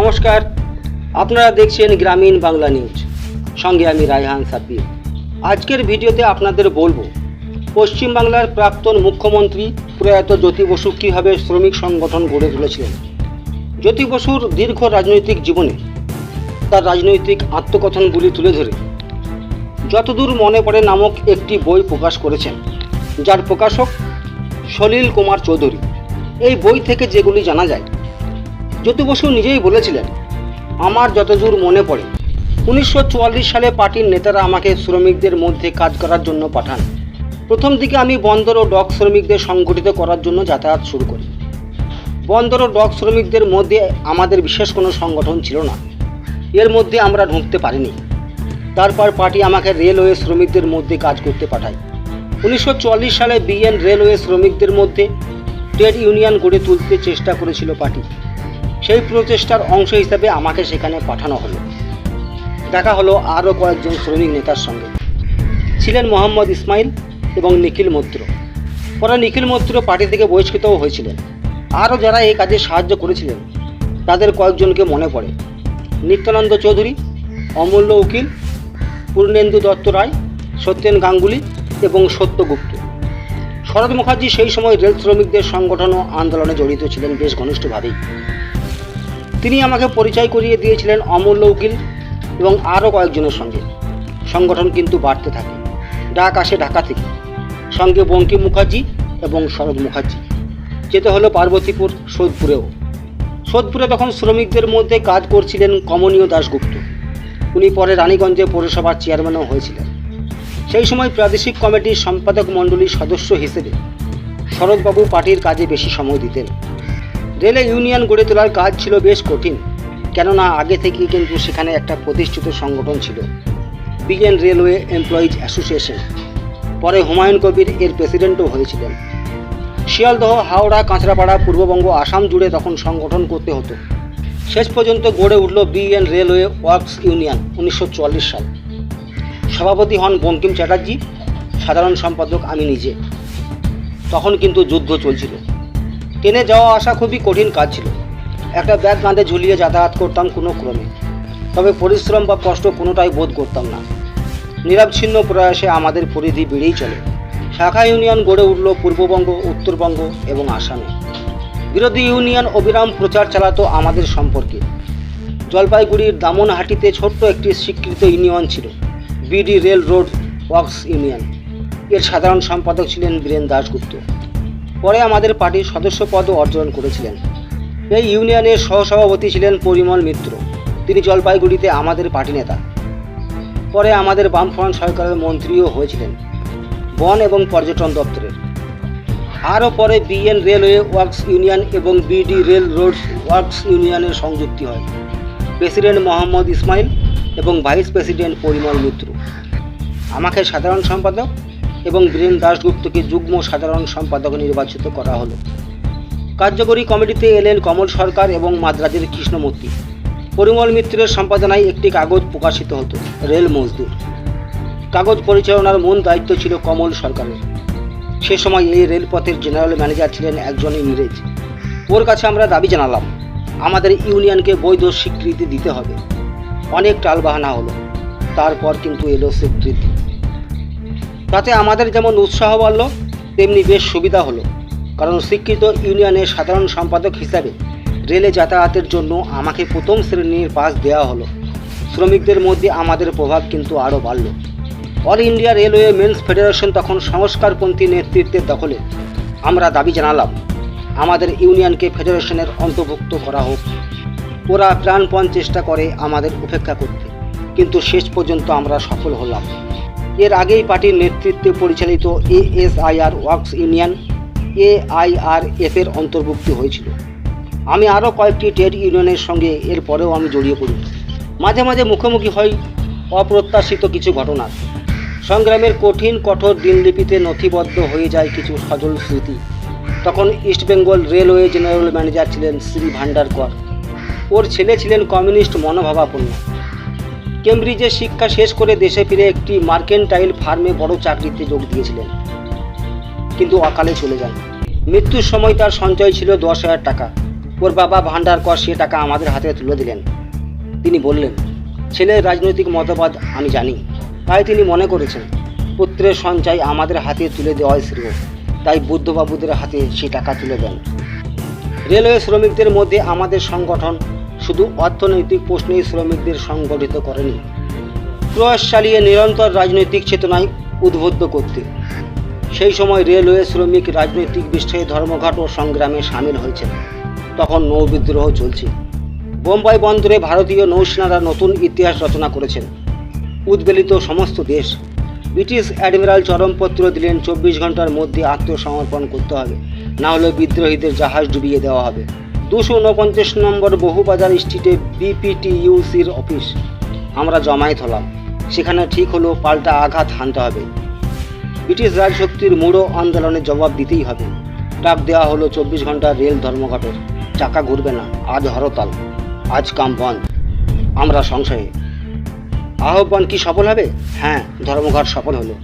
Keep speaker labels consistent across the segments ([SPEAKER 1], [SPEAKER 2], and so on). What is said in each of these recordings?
[SPEAKER 1] নমস্কার। আপনারা দেখছেন গ্রামীণ বাংলা নিউজ। সঙ্গে আমি রায়হান সাব্বির। আজকের ভিডিওতে আপনাদের বলব পশ্চিমবাংলার প্রাক্তন মুখ্যমন্ত্রী প্রয়াত জ্যোতি বসু কীভাবে শ্রমিক সংগঠন গড়ে তুলেছিলেন? জ্যোতি বসুর দীর্ঘ রাজনৈতিক জীবনে তার রাজনৈতিক আত্মকথনগুলি তুলে ধরে যতদূর মনে পড়ে নামক একটি বই প্রকাশ করেছেন, যার প্রকাশক সলিল কুমার চৌধুরী। এই বই থেকে যেগুলি জানা যায় জ্যোতি বসু নিজেই বলেছিলেন, আমার যতদূর মনে পড়ে, উনিশশো চুয়াল্লিশ সালে পার্টির নেতারা আমাকে শ্রমিকদের মধ্যে কাজ করার জন্য পাঠান। প্রথম দিকে আমি বন্দর ও ডক শ্রমিকদের সংগঠিত করার জন্য যাতায়াত শুরু করি। বন্দর ও ডক শ্রমিকদের মধ্যে আমাদের বিশেষ কোনো সংগঠন ছিল না। এর মধ্যে আমরা ঢুকতে পারিনি। তারপর পার্টি আমাকে রেলওয়ে শ্রমিকদের মধ্যে কাজ করতে পাঠায়। উনিশশো চুয়াল্লিশ সালে বিএন রেলওয়ে শ্রমিকদের মধ্যে ট্রেড ইউনিয়ন গড়ে তুলতে চেষ্টা করেছিল পার্টি। সেই প্রচেষ্টার অংশ হিসেবে আমাকে সেখানে পাঠানো হলো। দেখা হলো আরও কয়েকজন শ্রমিক নেতার সঙ্গে। ছিলেন মোহাম্মদ ইসমাইল এবং নিখিল মৈত্র। পরে নিখিল মৈত্র পার্টি থেকে বহিষ্কৃতও হয়েছিলেন। আরও যারা এই কাজে সাহায্য করেছিলেন, তাদের কয়েকজনকে মনে পড়ে। নিত্যানন্দ চৌধুরী, অমূল্য উকিল, পূর্ণেন্দু দত্ত রায়, সত্যেন গাঙ্গুলি এবং সত্যগুপ্ত শরৎ মুখার্জি সেই সময় রেল শ্রমিকদের সংগঠন ও আন্দোলনে জড়িত ছিলেন বেশ ঘনিষ্ঠভাবেই। তিনি আমাকে পরিচয় করিয়ে দিয়েছিলেন অমূল্য উকিল এবং আরও কয়েকজনের সঙ্গে। সংগঠন কিন্তু বাড়তে থাকে। ডাক আসে ঢাকা থেকে। সঙ্গে বঙ্কিম মুখার্জি এবং শরৎ মুখার্জি। যেতে হলো পার্বতীপুর, সোদপুরেও। সোদপুরে তখন শ্রমিকদের মধ্যে কাজ করছিলেন কমনীয় দাশগুপ্ত। উনি পরে রানীগঞ্জে পৌরসভার চেয়ারম্যানও হয়েছিলেন। সেই সময় প্রাদেশিক কমিটির সম্পাদক মণ্ডলীর সদস্য হিসেবে শরৎবাবু পার্টির কাজে বেশি সময় দিতেন। রেলে ইউনিয়ন গড়ে তোলার কাজ ছিল বেশ কঠিন, কেননা আগে থেকেই কিন্তু সেখানে একটা প্রতিষ্ঠিত সংগঠন ছিল বিএন রেলওয়ে এমপ্লয়িজ অ্যাসোসিয়েশন। পরে হুমায়ুন কবির এর প্রেসিডেন্টও হয়েছিলেন। শিয়ালদহ, হাওড়া, কাঁচরাপাড়া, পূর্ববঙ্গ, আসাম জুড়ে তখন সংগঠন করতে হতো। শেষ পর্যন্ত গড়ে উঠল বিএন রেলওয়ে ওয়ার্কস ইউনিয়ন উনিশশো চুয়াল্লিশ সাল। সভাপতি হন বঙ্কিম চ্যাটার্জি, সাধারণ সম্পাদক আমি নিজে। তখন কিন্তু যুদ্ধ চলছিল। ট্রেনে যাওয়া আসা খুবই কঠিন কাজ ছিল। একটা ব্যাগ কাঁধে ঝুলিয়ে যাতায়াত করতাম কোনো ক্রমে। তবে পরিশ্রম বা কষ্ট কোনোটাই বোধ করতাম না। নিরবচ্ছিন্ন প্রয়াসে আমাদের পরিধি বেড়েই চলে। শাখা ইউনিয়ন গড়ে উঠল পূর্ববঙ্গ, উত্তরবঙ্গ এবং আসামে। বিরোধী ইউনিয়ন অবিরাম প্রচার চালাতো আমাদের সম্পর্কে। জলপাইগুড়ির দামনহাটিতে ছোট্ট একটি স্বীকৃত ইউনিয়ন ছিল, BD rail road works union. এর সাধারণ সম্পাদক ছিলেন বীরেন দাশগুপ্ত। পরে আমাদের পার্টির সদস্য পদও অর্জন করেছিলেন। এই ইউনিয়নের সহসভাপতি ছিলেন পরিমল মিত্র। তিনি জলপাইগুড়িতে আমাদের পার্টি নেতা। পরে আমাদের বামফ্রন্ট সরকারের মন্ত্রীও হয়েছিলেন, বন এবং পর্যটন দপ্তরের। আরও পরে বিএন রেলওয়ে ওয়ার্কস ইউনিয়ন এবং বিডি রেল রোডস ওয়ার্কস ইউনিয়নের সংযুক্তি হয়। প্রেসিডেন্ট মোহাম্মদ ইসমাইল এবং ভাইস প্রেসিডেন্ট পরিমল মিত্র। আমাকে সাধারণ সম্পাদক এবং বীরেন দাশগুপ্তকে যুগ্ম সাধারণ সম্পাদক নির্বাচিত করা হলো। কার্যকরী কমিটিতে এলেন কমল সরকার এবং মাদ্রাজের কৃষ্ণমূর্তি। পরিমল মিত্রের সম্পাদনায় একটি কাগজ প্রকাশিত হতো, রেল মজদুর। কাগজ পরিচালনার মূল দায়িত্ব ছিল কমল সরকারের। সে সময় এই রেলপথের জেনারেল ম্যানেজার ছিলেন একজন ইংরেজ। ওর কাছে আমরা দাবি জানালাম, আমাদের ইউনিয়নকে বৈধ স্বীকৃতি দিতে হবে। অনেক টালবাহানা হলো, তারপর কিন্তু এলো স্বীকৃতি। তাতে আমাদের যেমন উৎসাহ বাড়ল, তেমনি বেশ সুবিধা হলো। কারণ স্বীকৃত ইউনিয়নের সাধারণ সম্পাদক হিসাবে রেলে যাতায়াতের জন্য আমাকে প্রথম শ্রেণির পাস দেওয়া হলো। শ্রমিকদের মধ্যে আমাদের প্রভাব কিন্তু আরও বাড়ল। All India railway men's federation তখন সংস্কারপন্থী নেতৃত্বের দখলে। আমরা দাবি জানালাম, আমাদের ইউনিয়নকে ফেডারেশনের অন্তর্ভুক্ত করা হোক। ওরা প্রাণপণ চেষ্টা করে আমাদের উপেক্ষা করতে। কিন্তু শেষ পর্যন্ত আমরা সফল হলাম। এর আগেই পার্টির নেতৃত্বে পরিচালিত এএসআইআর ওয়ার্কস ইউনিয়ন এআইআরএফ এর অন্তর্ভুক্তি হয়েছিল। আমি আরও কয়েকটি ট্রেড ইউনিয়নের সঙ্গে এর পরেও আমি জড়িয়ে পড়ি। মাঝে মাঝে মুখোমুখি হই অপ্রত্যাশিত কিছু ঘটনার। সংগ্রামের কঠিন, কঠোর দিনলিপিতে নথিবদ্ধ হয়ে যায় কিছু সজল স্মৃতি। তখন ইস্টবেঙ্গল রেলওয়ে জেনারেল ম্যানেজার ছিলেন শ্রী ভান্ডারকর। ওর ছেলে ছিলেন কমিউনিস্ট মনোভাবাপন্ন। কেমব্রিজে শিক্ষা শেষ করে দেশে ফিরে একটি মার্কেন্টাইল ফার্মে বড় চাকরিতে যোগ দিয়েছিলেন। কিন্তু অকালে চলে যান। মৃত্যুর সময় তার সঞ্চয় ছিল দশ হাজার টাকা। ওর বাবা ভান্ডার কর সে টাকা আমাদের হাতে তুলে দিলেন। তিনি বললেন, ছেলের রাজনৈতিক মতবাদ আমি জানি। তাই তিনি মনে করেছেন, পুত্রের সঞ্চয় আমাদের হাতে তুলে দেওয়াই শ্রেয়। তাই বুদ্ধবাবুদের হাতে সে টাকা তুলে দেন। রেলওয়ে শ্রমিকদের মধ্যে আমাদের সংগঠন শুধু অর্থনৈতিক প্রশ্নেই শ্রমিকদের সংগঠিত করেনি। প্রয়াস চালিয়ে নিরন্তর রাজনৈতিক চেতনায় উদ্বুদ্ধ করতে। সেই সময় রেলওয়ে শ্রমিক রাজনৈতিক বিষয়ে ধর্মঘট ও সংগ্রামে সামিল হয়েছেন। তখন নৌ বিদ্রোহ চলছে। বোম্বাই বন্দরে ভারতীয় নৌসেনারা নতুন ইতিহাস রচনা করেছেন। উদ্বেলিত সমস্ত দেশ। ব্রিটিশ অ্যাডমিরাল চরমপত্র দিলেন, চব্বিশ ঘণ্টার মধ্যে আত্মসমর্পণ করতে হবে। না হলে বিদ্রোহীদের জাহাজ ডুবিয়ে দেওয়া হবে। দুশো উনপঞ্চাশ নম্বর বহুবাজার স্ট্রিটে বিপিটিইউসির অফিস। আমরা জমায়েত হলাম। সেখানে ঠিক হলো, পাল্টা আঘাত হানতে হবে। ব্রিটিশ রাজশক্তির মূঢ় আন্দোলনের জবাব দিতেই হবে। ডাক দেওয়া হলো, চব্বিশ ঘণ্টা রেল ধর্মঘটের। চাকা ঘুরবে না। আজ হরতাল। আজ কাম বন্ধ। আমরা সংশয়ে। আহ্বান কি সফল হবে? হ্যাঁ ধর্মঘট সফল হলো।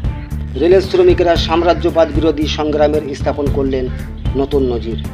[SPEAKER 1] রেলের শ্রমিকেরা সাম্রাজ্যবাদ বিরোধী সংগ্রামের স্থাপন করলেন নতুন নজির।